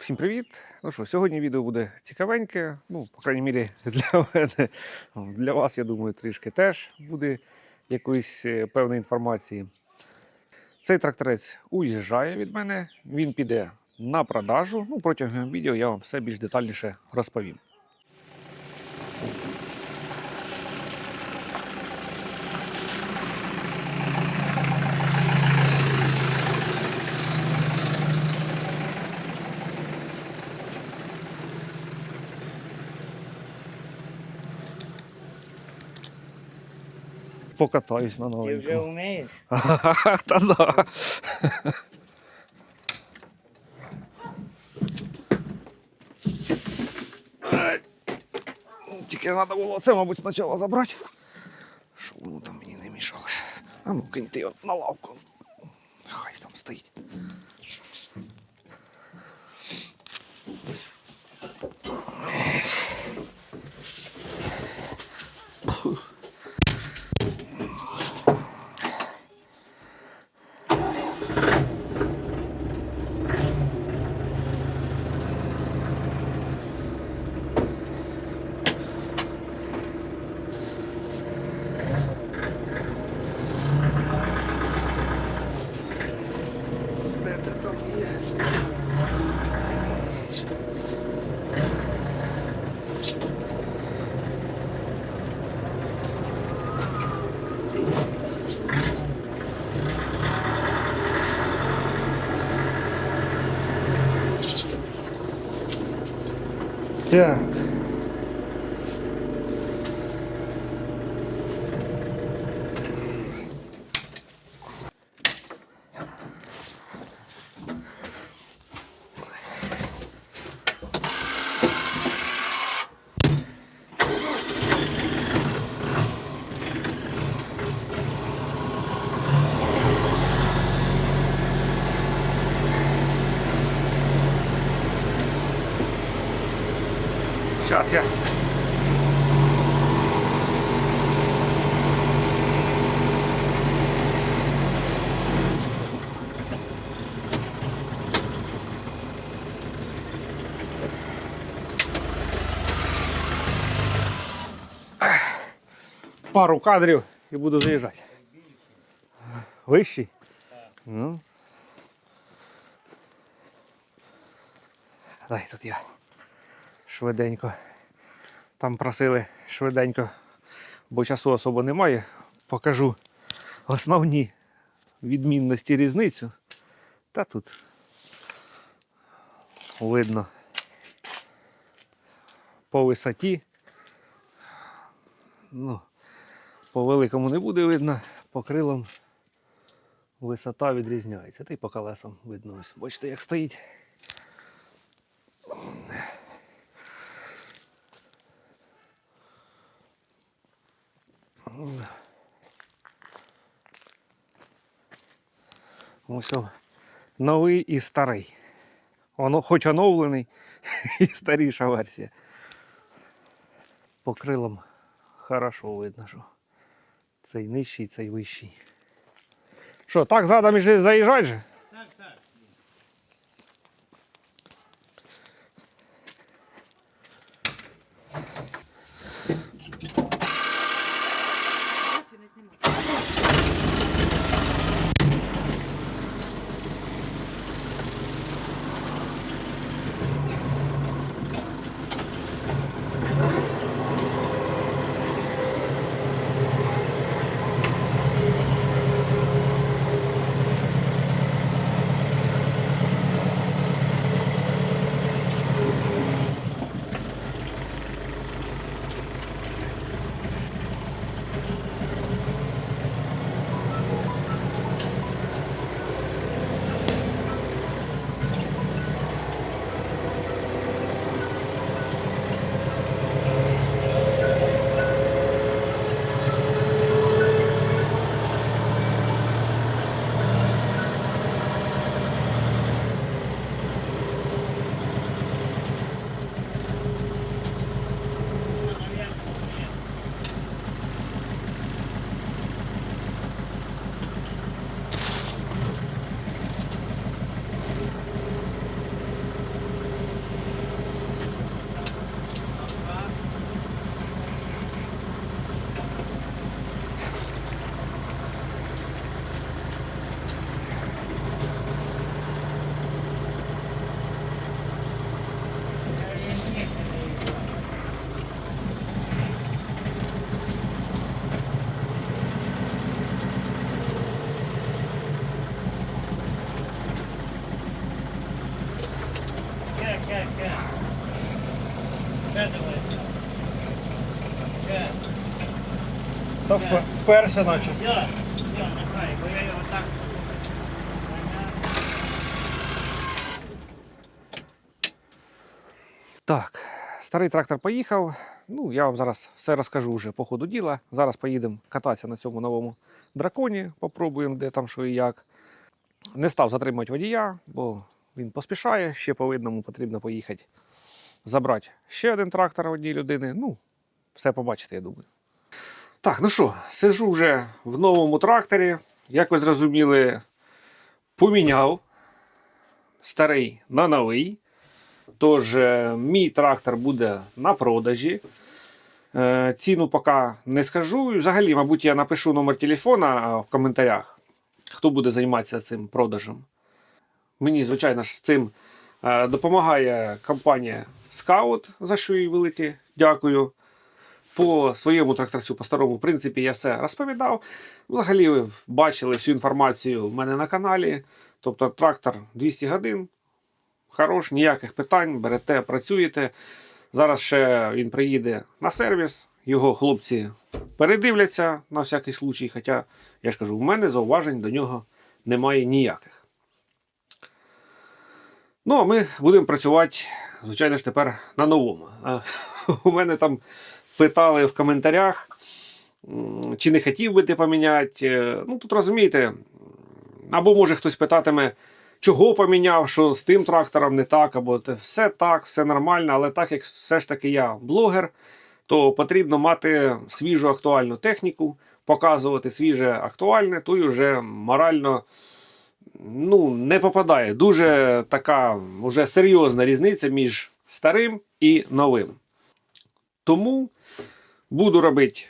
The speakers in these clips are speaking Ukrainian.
Всім привіт! Ну що, сьогодні відео буде цікавеньке. Ну, по крайній мірі, для мене, для вас, я думаю, трішки теж буде якоїсь е, певної інформації. Цей тракторець уїжджає від мене, він піде на продажу. Ну, протягом відео я вам все більш детальніше розповім. Покатаюсь на Ти вже новенькому. вмієш? Та да. Ай. Тільки треба було це, мабуть, спочатку забрати. Щоб воно там мені не мішалося. А ну киньте його на лавку. Хай там стоїть. Де ти там є? Так. Сейчас я. Пару кадрів і буду заїжджати. Вищий? Ну. Дай тут я Швиденько. Там просили швиденько, бо часу особо немає. Покажу основні відмінності різницю. Та тут видно по висоті. Ну, по великому не буде видно, по крилам висота відрізняється. Та й по колесам видно. Ось. Бачите, як стоїть. Ось новий і старий. Воно хоч оновлений і старіша версія. По крилам хорошо видно, що цей нижчий, цей вищий. Що, так задом і заїжджать же? Та впе- вперся, наче. Йо, йо, нехай, бо я його так. Так, старий трактор поїхав. Ну, я вам зараз все розкажу вже по ходу діла. Зараз поїдемо кататися на цьому новому драконі, попробуємо, де там що і як. Не став затримувати водія, бо він поспішає, ще по видному потрібно поїхати забрати ще один трактор одній людини. Ну, все побачите, я думаю. Так, ну що, сиджу вже в новому тракторі. Як ви зрозуміли, поміняв старий на новий. Тож е, мій трактор буде на продажі. Е, Ціну поки не скажу. Взагалі, мабуть, я напишу номер телефона в коментарях, хто буде займатися цим продажем. Мені, звичайно ж, з цим е, допомагає компанія Scout, за що їй велике дякую. По своєму тракторцю, по старому принципі, я все розповідав. Взагалі, ви бачили всю інформацію в мене на каналі. Тобто трактор 200 годин, хорош, ніяких питань, берете, працюєте. Зараз ще він приїде на сервіс, його хлопці передивляться на всякий случай. Хоча, я ж кажу, у мене зауважень до нього немає ніяких. Ну, а ми будемо працювати, звичайно ж, тепер на новому. А, У мене там питали в коментарях, чи не хотів би ти поміняти. Е, Ну, тут розумієте, або може хтось питатиме, чого поміняв, що з тим трактором не так, або все так, все нормально, але так як все ж таки я блогер, то потрібно мати свіжу актуальну техніку, показувати свіже актуальне, то й вже морально ну, не попадає. Дуже така вже серйозна різниця між старим і новим. Тому буду робити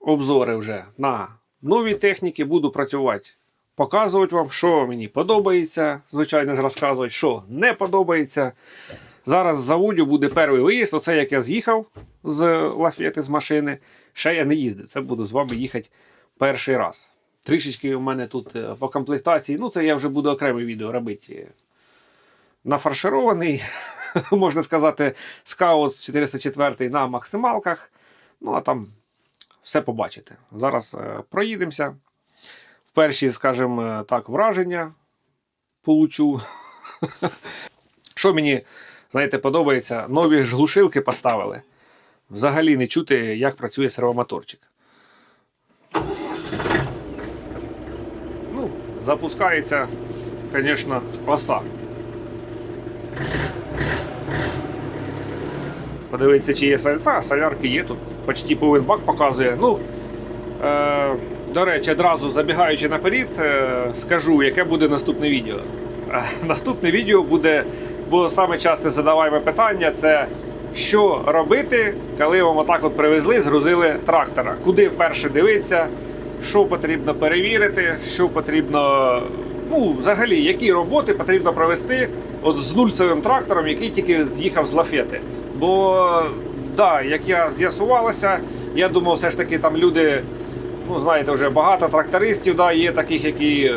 обзори вже на нові техніки, буду працювати показувати вам, що мені подобається, звичайно розказувати, що не подобається. Зараз з заводю буде перший виїзд. Оце як я з'їхав з лафети з машини. Ще я не їздив. Це буду з вами їхати перший раз. Трішечки у мене тут е, по комплектації. Ну, це я вже буду окреме відео робити. Нафарширований, можна сказати, скаут 404 на максималках. Ну, а там все побачите. Зараз е, проїдемося перші, скажімо так, враження получу. Що мені, знаєте, подобається, нові ж глушилки поставили. Взагалі не чути, як працює сервомоторчик. Ну, запускається, звісно, оса. Подивитися, чи є сальця, солярки є тут. Почти повен бак показує. Ну, е, до речі, одразу забігаючи наперед, е, скажу, яке буде наступне відео. Е, Наступне відео буде, бо саме часте задаваємо питання: це що робити, коли вам отак от привезли, згрузили трактора. Куди перше дивитися, що потрібно перевірити, що потрібно. Ну, взагалі, які роботи потрібно провести от з нульцевим трактором, який тільки з'їхав з лафети. Бо, да, як я з'ясувалося, я думав, все ж таки там люди ну, знаєте, вже багато трактористів, да, є таких, які е,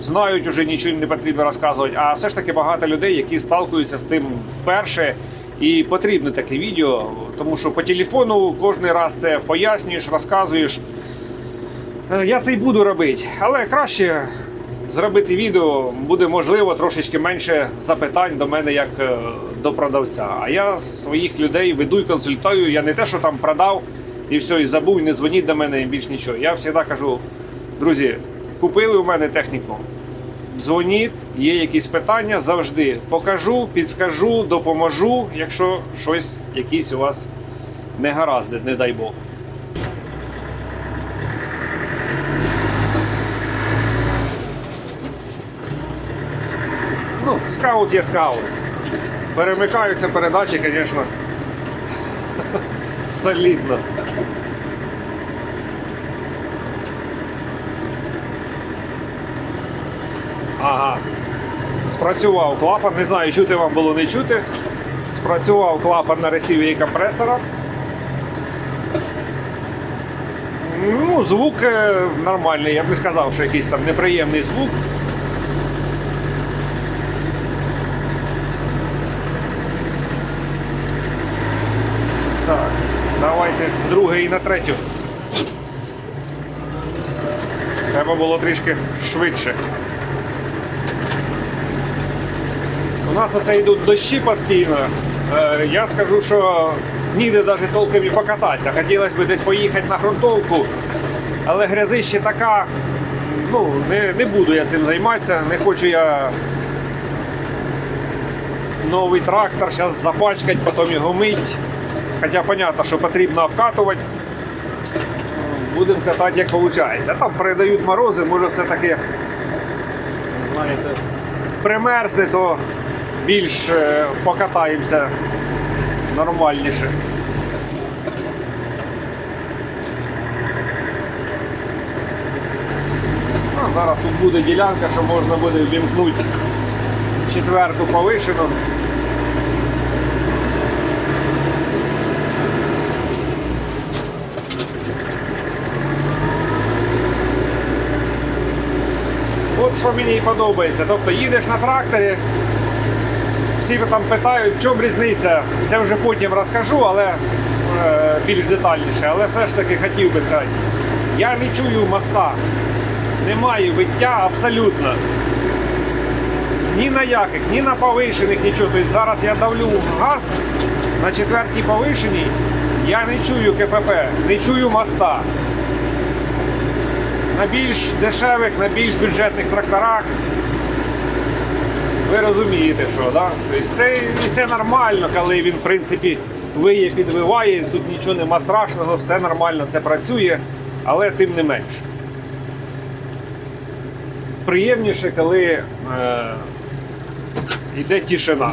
знають, вже нічого не потрібно розказувати. А все ж таки багато людей, які сталкуються з цим вперше. І потрібне таке відео, тому що по телефону кожен раз це пояснюєш, розказуєш. Е, Я це й буду робити, але краще зробити відео буде можливо трошечки менше запитань до мене як е, до продавця. А я своїх людей веду і консультую. Я не те, що там продав і все, і забув, і не дзвоніть до мене і більш нічого. Я завжди кажу, друзі, купили у мене техніку. Дзвоніть, є якісь питання, завжди покажу, підскажу, допоможу, якщо щось якісь у вас не гаразди, не дай Бог. Скаут є скаут. Перемикаються передачі, звісно, солідно. Ага. Спрацював клапан, не знаю, чути вам було не чути. Спрацював клапан на ресівері компресора. Ну, звук е, нормальний, я б не сказав, що якийсь там неприємний звук. Переїхати з другої на третю. Треба було трішки швидше. У нас оце йдуть дощі постійно. Е, Я скажу, що ніде навіть толком і покататися. Хотілося б десь поїхати на ґрунтовку, але грязище така. Ну, не, не буду я цим займатися, не хочу я новий трактор зараз запачкати, потім його мить. Хоча зрозуміло, що потрібно обкатувати. Будемо катати, як виходить. Там передають морози, може все-таки, примерзне, то більш е, покатаємося нормальніше. А зараз тут буде ділянка, що можна буде вімкнути четверту повишену. Що мені подобається. Тобто їдеш на тракторі, всі там питають, в чому різниця. Це вже потім розкажу, але е, більш детальніше. Але все ж таки хотів би сказати, я не чую моста. Немає виття абсолютно. Ні на яких, ні на повишених, нічого. Тобто зараз я давлю газ на четвертій повишеній, я не чую КПП, не чую моста. На більш дешевих, на більш бюджетних тракторах ви розумієте, що да? тобто це, і це нормально, коли він в принципі виє, підвиває, тут нічого нема страшного, все нормально, це працює, але тим не менше. Приємніше, коли е, йде тишина.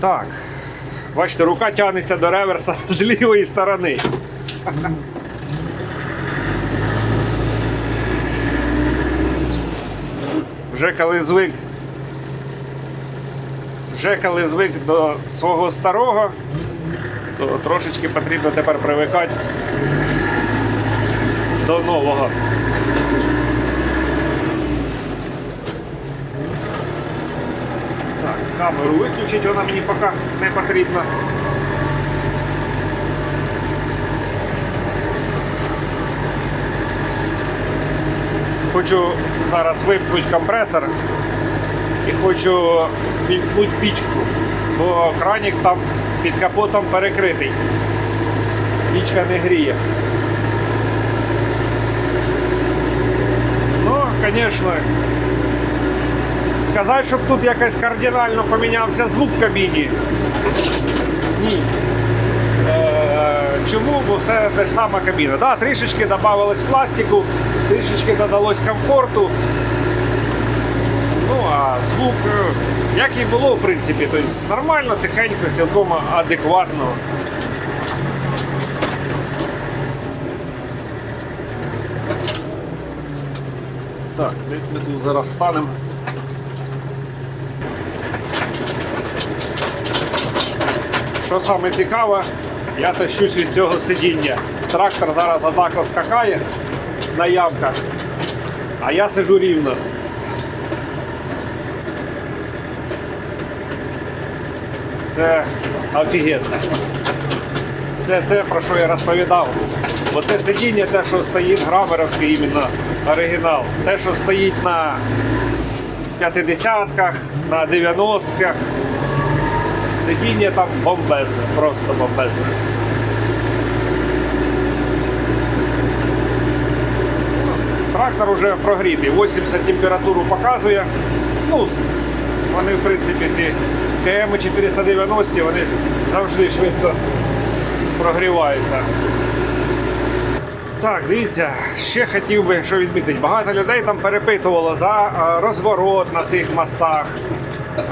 Так. Бачите, рука тягнеться до реверса з лівої сторони. Вже коли звик. Вже коли звик до свого старого, то трошечки потрібно тепер привикати до нового. Камеру виключить, вона мені поки не потрібна. Хочу зараз вимкнути компресор і хочу вімкнути пічку, бо кранік там під капотом перекритий. Пічка не гріє. Ну, звісно, сказати, щоб тут якось кардинально помінявся звук в кабіні. Ні. Е, Чому? Бо все те ж сама кабіна. Да, трішечки додавалось пластику, трішечки додалось комфорту. Ну, а звук, е, як і було, в принципі, тобто нормально, тихенько, цілком адекватно. Так, десь ми тут зараз станемо. Що саме цікаве, я тащусь від цього сидіння. Трактор зараз атако скакає на ямках, а я сижу рівно. Це офігенно. Це те, про що я розповідав. Бо це сидіння, те, що стоїть грамеровське іменно оригінал. Те, що стоїть на 50-ках, на 90-ках. Сидіння там бомбезне, просто бомбезне. Трактор вже прогрітий, 80 температуру показує. Ну, вони, в принципі, ці КМ 490 вони завжди швидко прогріваються. Так, дивіться, ще хотів би що відмітити. Багато людей там перепитувало за е, розворот на цих мостах. Е,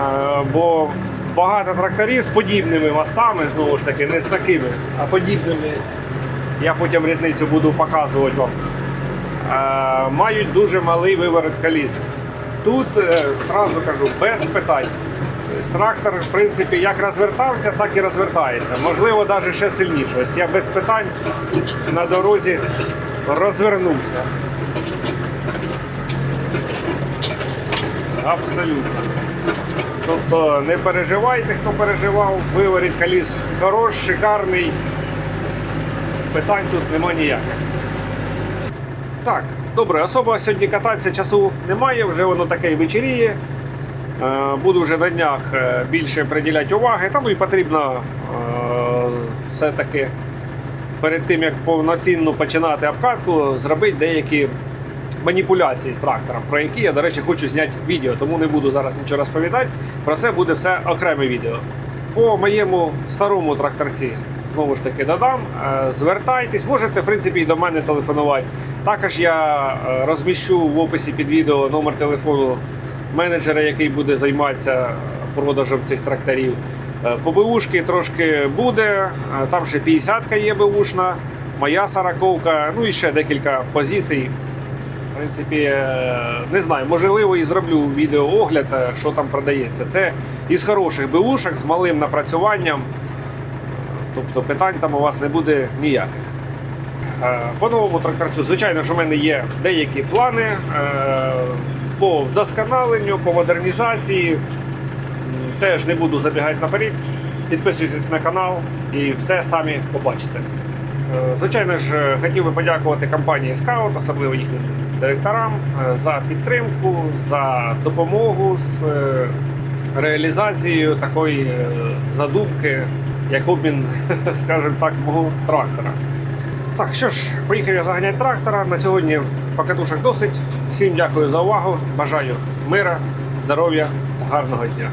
Бо багато тракторів з подібними мостами, знову ж таки, не з такими, а подібними. Я потім різницю буду показувати вам. Е, Мають дуже малий виворот коліс. Тут, е, кажу, без питань. Тобто Трактор, в принципі, як розвертався, так і розвертається. Можливо, навіть ще сильніше. Ось я без питань на дорозі розвернувся. Абсолютно. Тобто не переживайте, хто переживав, виворіть ліс хорош, шикарний. Питань тут нема ніяких. Так, добре, особо сьогодні кататися часу немає, вже воно таке і вечеріє. Е, Буду вже на днях е, більше приділяти уваги. Та ну і потрібно е, все-таки перед тим як повноцінно починати обкатку, зробити деякі маніпуляції з трактором, про які я, до речі, хочу зняти відео, тому не буду зараз нічого розповідати. Про це буде все окреме відео. По моєму старому тракторці знову ж таки додам. Е, Звертайтесь, можете в принципі і до мене телефонувати. Також я е, розміщу в описі під відео номер телефону менеджера, який буде займатися продажем цих тракторів. Е, БУшки трошки буде, е, там ще 50-ка є БУшна, моя сороковка, ну і ще декілька позицій. Принципі, е, не знаю, можливо, і зроблю відеоогляд, е, що там продається. Це із хороших БУшок з малим напрацюванням. Тобто питань там у вас не буде ніяких. Е, По новому тракторцю, звичайно, що в мене є деякі плани по вдосконаленню, по модернізації. Теж не буду забігати наперед. Підписуйтесь на канал і все самі побачите. Звичайно ж, хотів би подякувати компанії Scout, особливо їхнім директорам, е, за підтримку, за допомогу з е, реалізацією такої е, задумки, як обмін, скажімо так, мого трактора. Так, що ж, поїхав я заганяти трактора. На сьогодні покатушок досить. Всім дякую за увагу. Бажаю мира, здоров'я та гарного дня.